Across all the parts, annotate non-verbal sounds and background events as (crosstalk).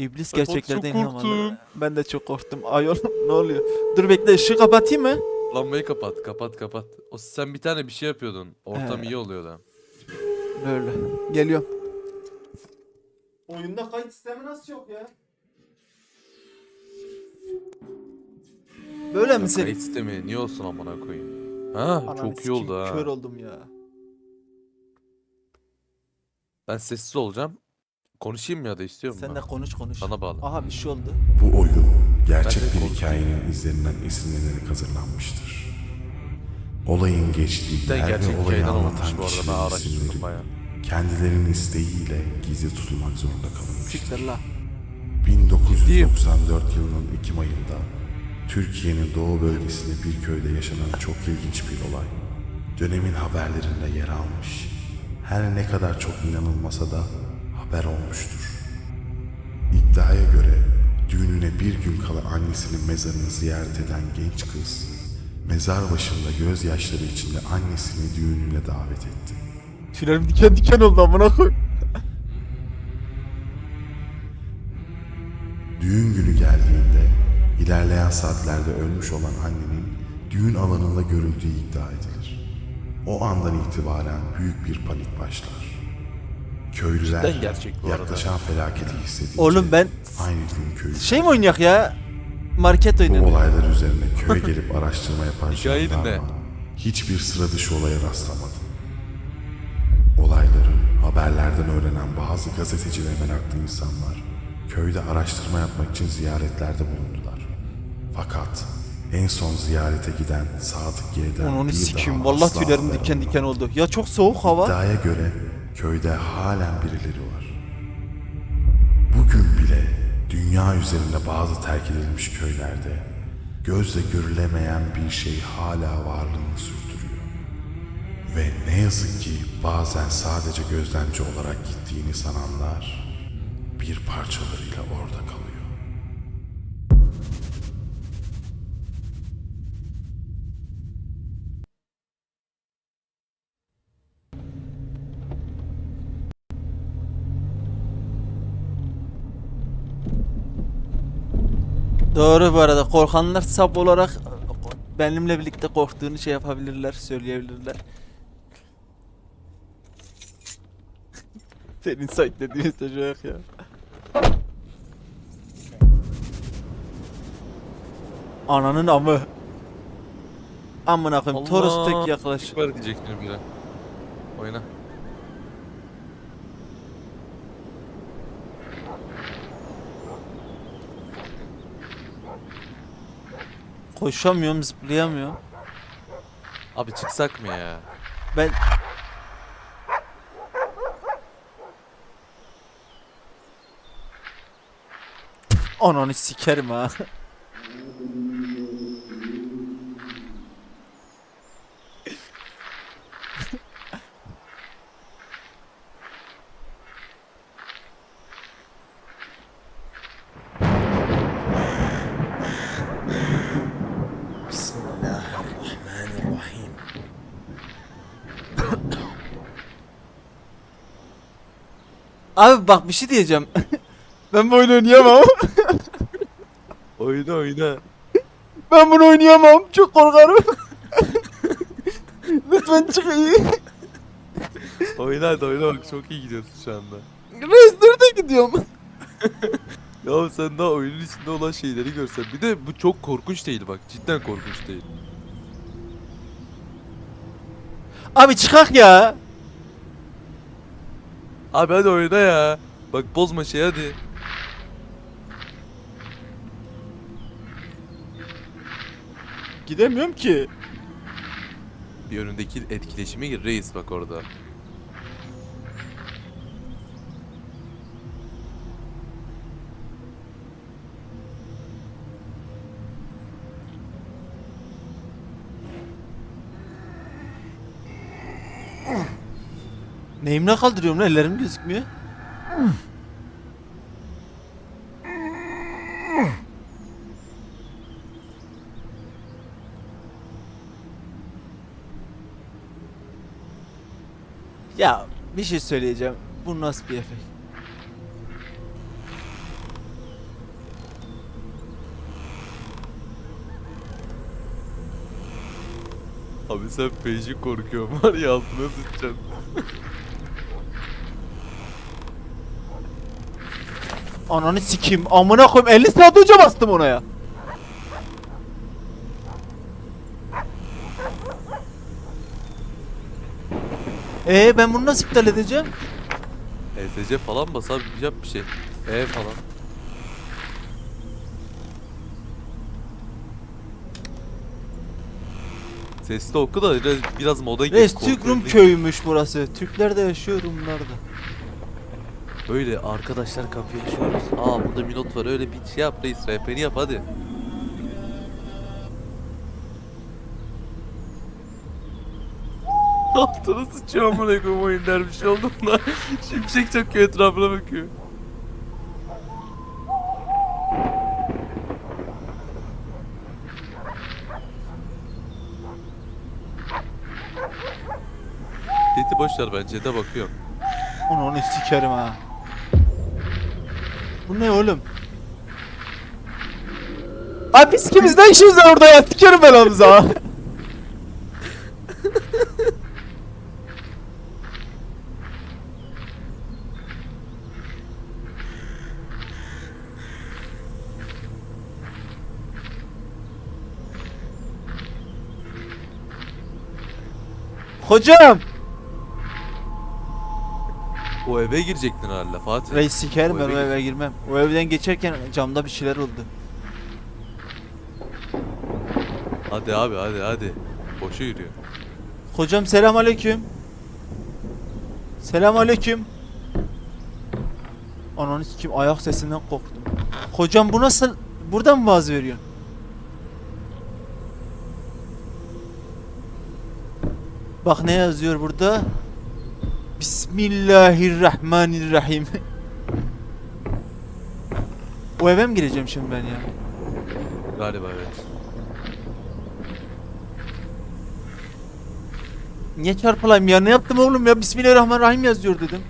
İblis Ay, gerçeklerden çok inanmadı. Ben de çok korktum. Ay oğlum (laughs) ne oluyor? Dur bekle ışığı kapatayım mı? Lambayı kapat kapat kapat. O sen bir tane bir şey yapıyordun. Ortam He. iyi oluyordu. Böyle. Geliyorum. Oyunda kayıt sistemi nasıl yok ya? Böyle Ya misin? Kayıt sistemi niye olsun amına koyayım. Ha Ananı çok iyi sikeyim, oldu ha. Kör oldum ya. Ben sessiz olacağım. Konuşayım mı ya da istiyorum Sen ben. de konuş konuş. Sana bağlı. Aha bir şey oldu. Bu oyun gerçek bir hikayenin izlerinden esinlenerek hazırlanmıştır. Olayın geçtiği Cidden yer gerçek ve olayı hikayeden olmuş anlatan bu arada ben kişilerin araştırdım isimleri kendilerinin isteğiyle gizli tutulmak zorunda kalınmıştır. Siktir la. 1994 yılının Ekim ayında Türkiye'nin doğu bölgesinde bir köyde yaşanan çok ilginç bir olay. Dönemin haberlerinde yer almış. Her ne kadar çok inanılmasa da haber olmuştur. İddiaya göre düğününe bir gün kala annesinin mezarını ziyaret eden genç kız, mezar başında gözyaşları içinde annesini düğününe davet etti. Tüylerim diken diken oldu amına koy. Düğün günü geldiğinde ilerleyen saatlerde ölmüş olan annenin düğün alanında görüldüğü iddia edilir. O andan itibaren büyük bir panik başlar. Köylüler Cidden gerçek bu arada. yaklaşan felaketi hissedince Oğlum ben aynı gün köyü şey mi oynayak ya? Market bu oyunu. olaylar (laughs) üzerine köye gelip araştırma yapan Hikaye jandarma dinle. hiçbir sıra dışı olaya rastlamadı. Olayları haberlerden öğrenen bazı gazeteci ve meraklı insanlar köyde araştırma yapmak için ziyaretlerde bulundular. Fakat en son ziyarete giden Sadık Y'den Onu bir sikeyim. daha Vallahi asla tüylerim haber diken olmadı. diken oldu. Ya çok soğuk hava. İddiaya göre köyde halen birileri var. Bugün bile dünya üzerinde bazı terk edilmiş köylerde gözle görülemeyen bir şey hala varlığını sürdürüyor. Ve ne yazık ki bazen sadece gözlemci olarak gittiğini sananlar bir parçalarıyla orada kalıyor. Doğru bu arada. Korkanlar sap olarak benimle birlikte korktuğunu şey yapabilirler, söyleyebilirler. (laughs) Senin site dediğin çocuk ya. Ananın amı. Amına koyayım. Allah. tek yaklaş. Süper diyecek şimdi bir de. Oyna. Koşamıyorum, zıplayamıyorum. Abi çıksak mı ya? Ben Ananı sikerim ha. (laughs) Bismillahirrahmanirrahim. Abi bak bir şey diyeceğim. (laughs) ben bu oyunu oynayamam. (laughs) Oyna oyna. ben bunu oynayamam. Çok korkarım. (laughs) Lütfen çık iyi. Oyna hadi oyna bak çok iyi gidiyorsun şu anda. Reis nerede gidiyorum? Ya sen daha oyunun içinde olan şeyleri görsen. Bir de bu çok korkunç değil bak. Cidden korkunç değil. Abi çıkak ya. Abi hadi oyna ya. Bak bozma şey hadi. Gidemiyorum ki. Bir önündeki etkileşime gir reis bak orada. Neyimle kaldırıyorum lan ellerim gözükmüyor. Ya bir şey söyleyeceğim. Bu nasıl bir efekt? Abi sen peşi korkuyorum var ya altına sıçacaksın. (laughs) Ananı sikeyim. Amına koyayım 50 saat önce bastım ona ya. Ee ben bunu nasıl iptal edeceğim? ESC falan bas abi yap bir şey. E falan. Sesli oku da biraz, biraz moda gir. Reis Türk Rum gir. köyüymüş burası. Türkler de yaşıyor Rumlar da. Böyle arkadaşlar kapıyı açıyoruz. Aa burada bir not var öyle bir şey yap reis RP'ni yap hadi. (laughs) Altına sıçıyor amına koyayım oyunlar bir şey oldu mu lan? (laughs) Şimşek çakıyor etrafına bakıyor. Yeti boşver bence de bakıyorum. Onu onu sikerim ha. Bu ne oğlum? Abi biz kimiz ne işimiz var orada ya? Sikerim ben Hamza. Hocam. O eve girecektin herhalde Fatih. Reis sikerim O ben o eve eve girmem. O evden geçerken camda bir şeyler oldu. Hadi abi hadi hadi. Boşa yürüyor. Hocam selam aleyküm. Selam aleyküm. Ananı kim ayak sesinden korktum. Hocam bu nasıl buradan mı vaaz veriyorsun? Bak ne yazıyor burada? Bismillahirrahmanirrahim. o eve mi gireceğim şimdi ben ya? Galiba evet. Niye çarpılayım ya? Ne yaptım oğlum ya? Bismillahirrahmanirrahim yazıyor dedim.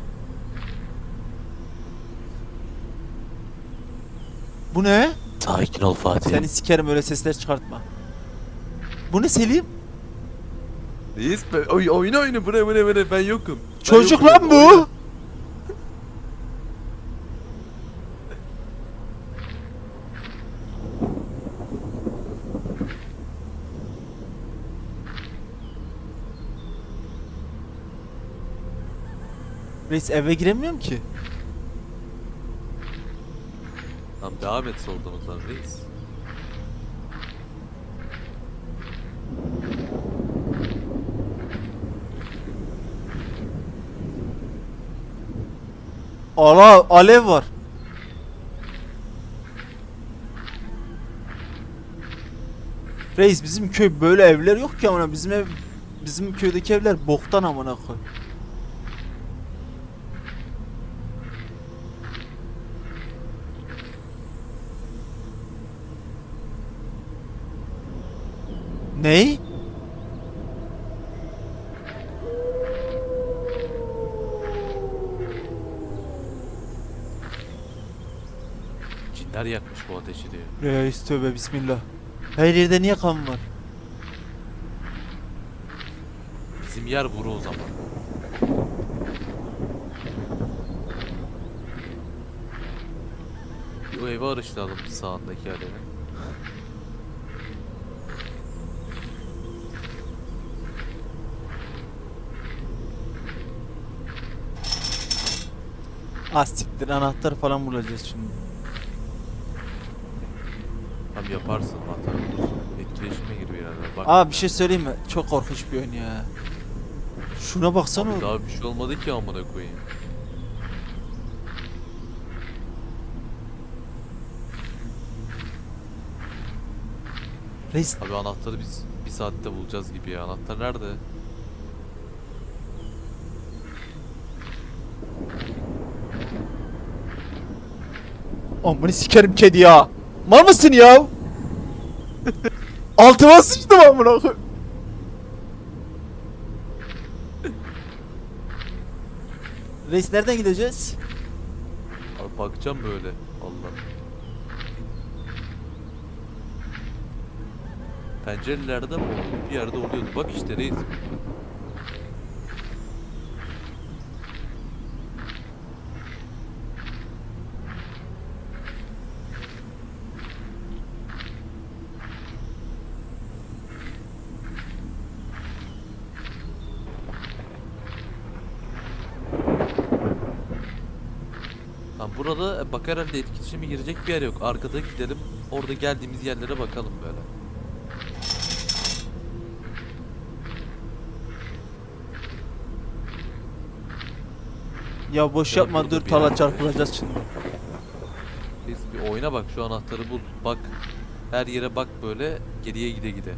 Bu ne? Sakin ol Fatih. Seni sikerim öyle sesler çıkartma. Bu ne Selim? Reis be, oy, oyna oyna buraya buraya buraya ben yokum. Çocuk lan bu. Reis eve giremiyorum ki. Tamam devam et o zaman reis. Ala alev var. Reis bizim köy böyle evler yok ki amına bizim ev bizim köydeki evler boktan amına koy. Ney? Cinler yakmış bu ateşi diyor. Reis tövbe bismillah. Her yerde niye kan var? Bizim yer buru o zaman. O evi araştıralım sağındaki alevi. Ah siktir anahtar falan bulacağız şimdi. Tam yaparsın hata. Etkileşime gir bir yerden. Bak. Aa bir şey söyleyeyim mi? Çok korkunç bir oyun ya. Şuna baksana Abi daha bir şey olmadı ki amına koyayım. Reis Abi anahtarı biz bir saatte bulacağız gibi ya. Anahtar nerede? amını sikerim kedi ya. Mal mısın ya? Altıma sıçtım amına koy. Reis nereden gideceğiz? Abi bakacağım böyle. Allah. pencerelerde mi oluyor? Bir yerde oluyordu. Bak işte reis. Burada bak herhalde etkileşime girecek bir yer yok. Arkada gidelim. Orada geldiğimiz yerlere bakalım böyle. Ya boş Ya yapma dur tala çarpılacağız şimdi. Reis bir oyna bak şu anahtarı bul. Bak her yere bak böyle geriye gide gide.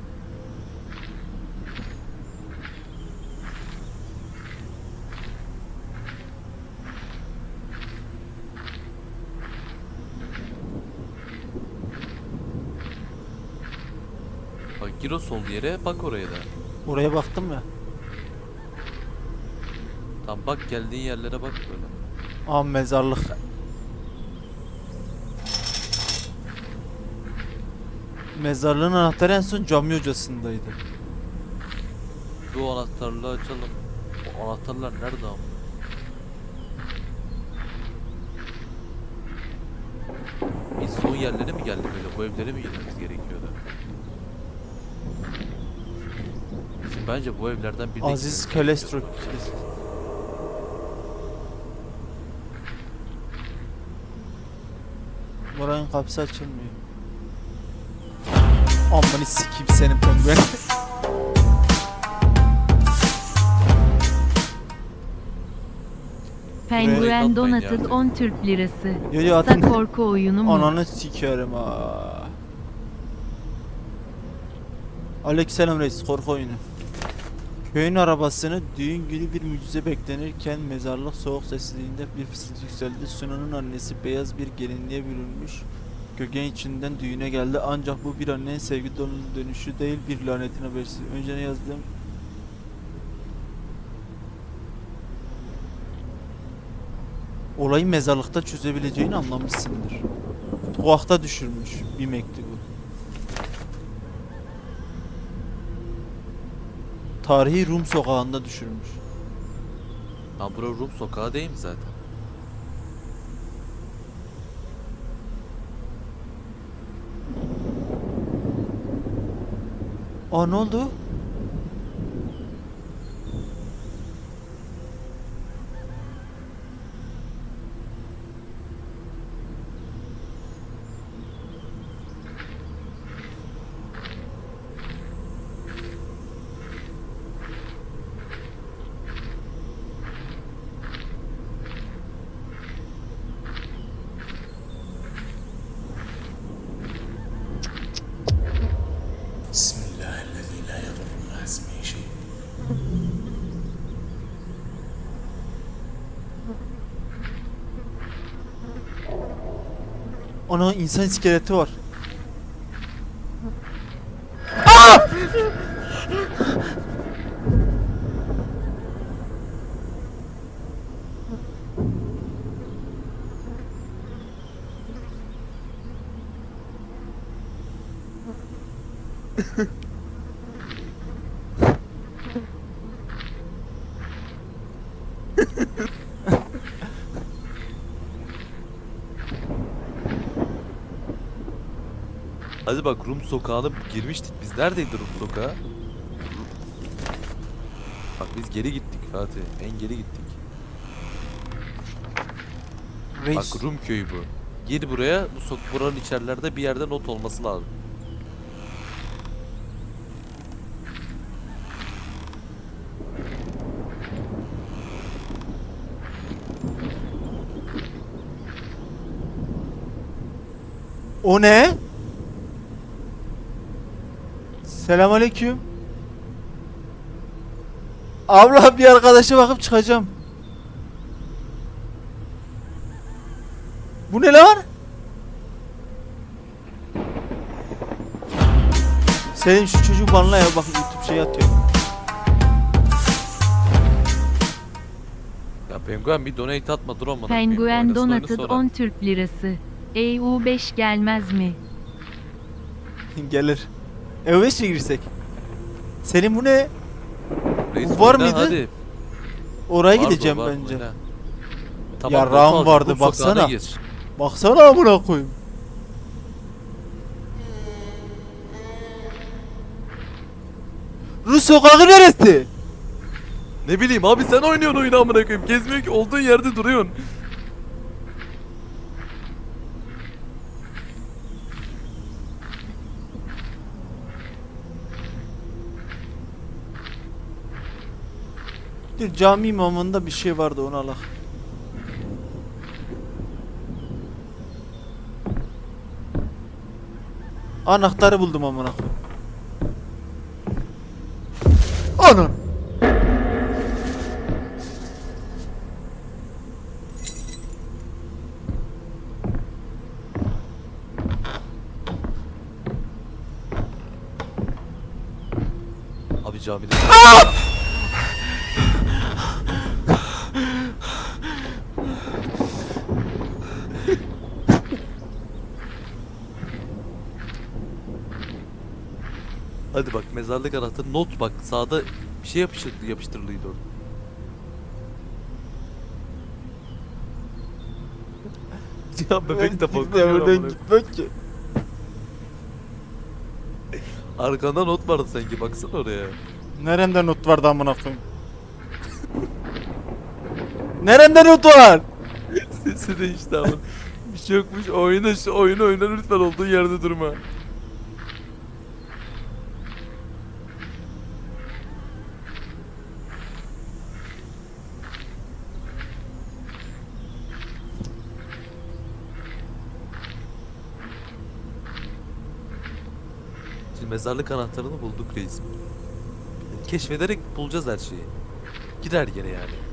Bak gir o sol yere bak oraya da. Oraya baktım ya. Tam bak geldiğin yerlere bak böyle. Aa mezarlık. Mezarlığın anahtarı en son cami hocasındaydı. Bu anahtarlığı açalım. O anahtarlar nerede ama? Biz son yerlere mi geldik öyle? Bu evlere mi girmemiz gerekiyordu? Bizim bence bu evlerden birine Aziz gitmemiz. Buranın kapısı açılmıyor. Amını sikeyim senin penguen. Penguen yani. 10 Türk lirası. Yo yo Da atın. korku oyunu mu? Ananı sikerim ha. Aleykümselam reis korku oyunu. Köyün arabasını düğün günü bir mucize beklenirken mezarlık soğuk sessizliğinde bir fısıltı yükseldi. Sunan'ın annesi beyaz bir gelinliğe bürünmüş. Köken içinden düğüne geldi ancak bu bir annenin sevgi dolu dönüşü değil bir lanetin habercisi. Önce ne yazdım? Olayı mezarlıkta çözebileceğini anlamışsındır. Kuakta düşürmüş bir mektubu. Tarihi Rum sokağında düşürmüş. Ha bura Rum sokağı değil mi zaten? Aa ne oldu? Ana insan iskeleti var. Hadi bak Rum sokağına girmiştik. Biz neredeydi Rum sokağı? Bak biz geri gittik Fatih. En geri gittik. Reis. Bak Rum köyü bu. Gir buraya. Bu sok buranın içerilerde bir yerde not olması lazım. O ne? Selamünaleyküm. Abla bir arkadaşa bakıp çıkacağım. Bu ne lan? Selim şu çocuğu banla ya bak YouTube şey atıyor. Ya penguen bir donate atma dur koyayım. Penguen sonra. 10 Türk lirası. EU5 gelmez mi? Gelir. Eve mi girsek? Senin bu ne? Reis Bu var mıydı? Hadi. Oraya Var bu, gideceğim var, bence. oyna. Ya, RAM vardı, baksana. gir. Baksana amına koyayım. Rus sokağı neresi? Ne bileyim abi sen oynuyorsun oyunu amına koyayım. Gezmiyor ki olduğun yerde duruyorsun. Dur cami imamında bir şey vardı onu alak. Anahtarı buldum amına koyayım. Abi camide. Hadi bak mezarlık anahtarı not bak sağda bir şey yapıştır, yapıştırılıydı orada. (laughs) Ya bebek de bakıyor gitmek ki. (laughs) Arkanda not vardı sanki baksana oraya. Nerede not vardı amına koyayım? (laughs) Nerede not var? Sesi değişti ama. Bir şey yokmuş. Oyna şu oyunu oyna lütfen olduğun yerde durma. Mezarlık anahtarını bulduk reis. Keşfederek bulacağız her şeyi. Gider gene yani.